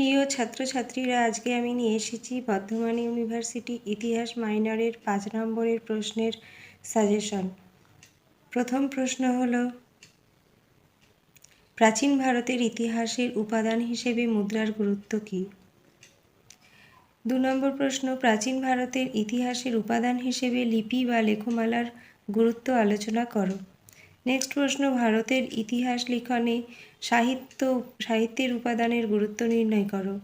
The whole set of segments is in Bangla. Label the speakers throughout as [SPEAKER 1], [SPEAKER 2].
[SPEAKER 1] প্রিয় ছাত্রছাত্রীরা, আজকে আমি নিয়ে এসেছি বর্ধমান ইউনিভার্সিটি ইতিহাস মাইনরের পাঁচ নম্বরের প্রশ্নের সাজেশন। প্রথম প্রশ্ন হল, প্রাচীন ভারতের ইতিহাসের উপাদান হিসেবে মুদ্রার গুরুত্ব কী? দু নম্বর প্রশ্ন, প্রাচীন ভারতের ইতিহাসের উপাদান হিসেবে লিপি বা লেখমালার গুরুত্ব আলোচনা করো। নেক্সট প্রশ্ন, ভারতের ইতিহাস লিখনে সাহিত্য, সাহিত্যের উপাদানের গুরুত্ব নির্ণয় করো।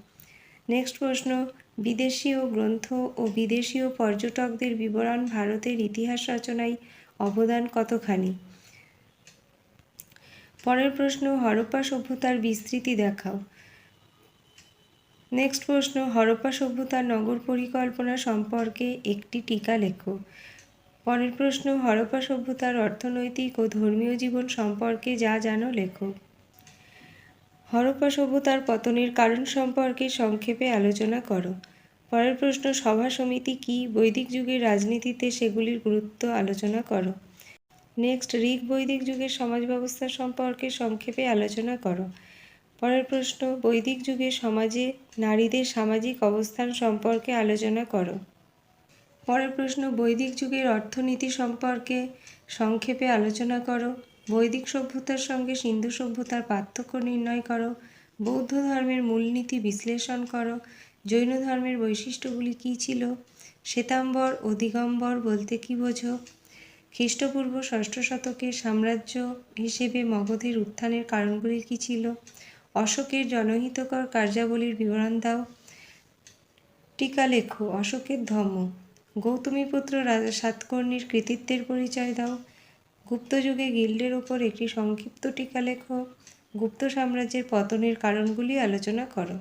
[SPEAKER 1] নেক্সট প্রশ্ন, বিদেশীয় গ্রন্থ ও বিদেশীয় পর্যটকদের বিবরণ ভারতের ইতিহাস রচনায় অবদান কতখানি? পরের প্রশ্ন, হরপ্পা সভ্যতার বিস্তৃতি দেখাও। নেক্সট প্রশ্ন, হরপ্পা সভ্যতার নগর পরিকল্পনা সম্পর্কে একটি টিকা লেখো। পরের প্রশ্ন, হরপ্পা সভ্যতার অর্থনৈতিক ও ধর্মীয় জীবন সম্পর্কে যা জানো লেখো। হরপ্পা সভ্যতার পতনের কারণ সম্পর্কে সংক্ষেপে আলোচনা করো। পরের প্রশ্ন, সভা সমিতি কি বৈদিক যুগের রাজনীতিতে সেগুলির গুরুত্ব আলোচনা করো। নেক্সট, ঋগ বৈদিক যুগের সমাজ ব্যবস্থা সম্পর্কে সংক্ষেপে আলোচনা করো। পরের প্রশ্ন, বৈদিক যুগে সমাজে নারীদের সামাজিক অবস্থান সম্পর্কে আলোচনা করো। পরের প্রশ্ন, বৈদিক যুগের অর্থনীতি সম্পর্কে সংক্ষেপে আলোচনা করো। বৈদিক সভ্যতার সঙ্গে সিন্ধু সভ্যতার পার্থক্য নির্ণয় করো। বৌদ্ধ ধর্মের মূলনীতি বিশ্লেষণ করো। জৈন ধর্মের বৈশিষ্ট্যগুলি কী ছিল? শ্বেতাম্বর ও দিগম্বর বলতে কী বোঝো? খ্রিস্টপূর্ব ষষ্ঠ শতকের সাম্রাজ্য হিসেবে মগধের উত্থানের কারণগুলি কী ছিল? অশোকের জনহিতকর কার্যাবলীর বিবরণ দাও। টিকা লেখো, অশোকের ধর্ম। গৌতমীপুত্র রাজা সাতকর্ণীর কৃতিত্বের পরিচয় দাও। গুপ্তযুগে গিল্ডের ওপর একটি সংক্ষিপ্ত টিকা লেখো। গুপ্ত সাম্রাজ্যের পতনের কারণগুলি আলোচনা করো।